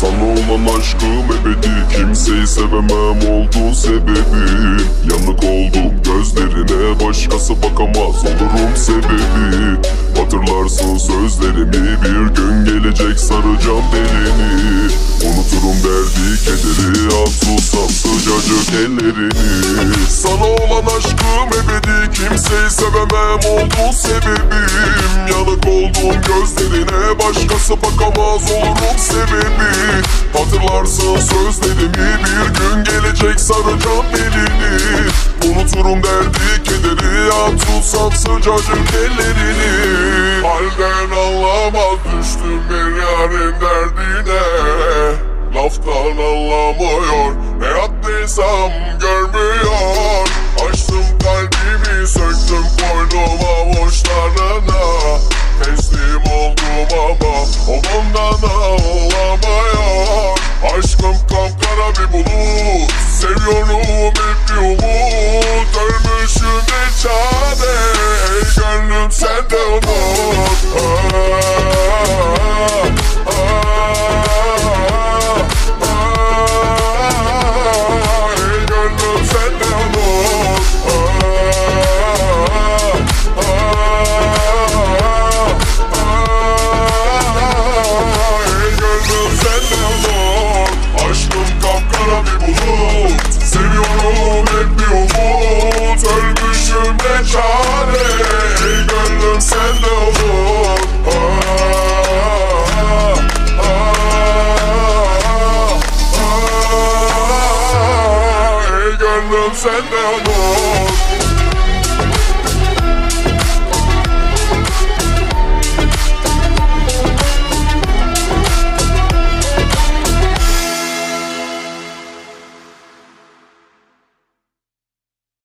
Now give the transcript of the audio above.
Sana olan aşkım ebedi. Kimseyi sevemem oldun sebebim Yanık oldum gözlerine Başkası bakamaz olurum sebebi. Hatırlarsın sözlerimi Bir gün gelecek saracağım belini. Unuturum derdi kederi At susam sıcacık ellerini. Sana olan aşkım ebedi. Kimseyi sevemem oldun sebebim. Yanık oldum gözlerine Başkası bakamaz olurum sebebi. Hatırlarsın sözlerimi Bir gün gelecek saracağım belini Unuturum derdi kederi At tutsam sıcacık ellerini. Halden anlamaz düştüm bir yarın derdine. Laftan anlamıyor Ne yaptıysam Seviyorum hep bir umut Ölmüşüm bir çare. Ey gönlüm sen de gönlüm sen de unut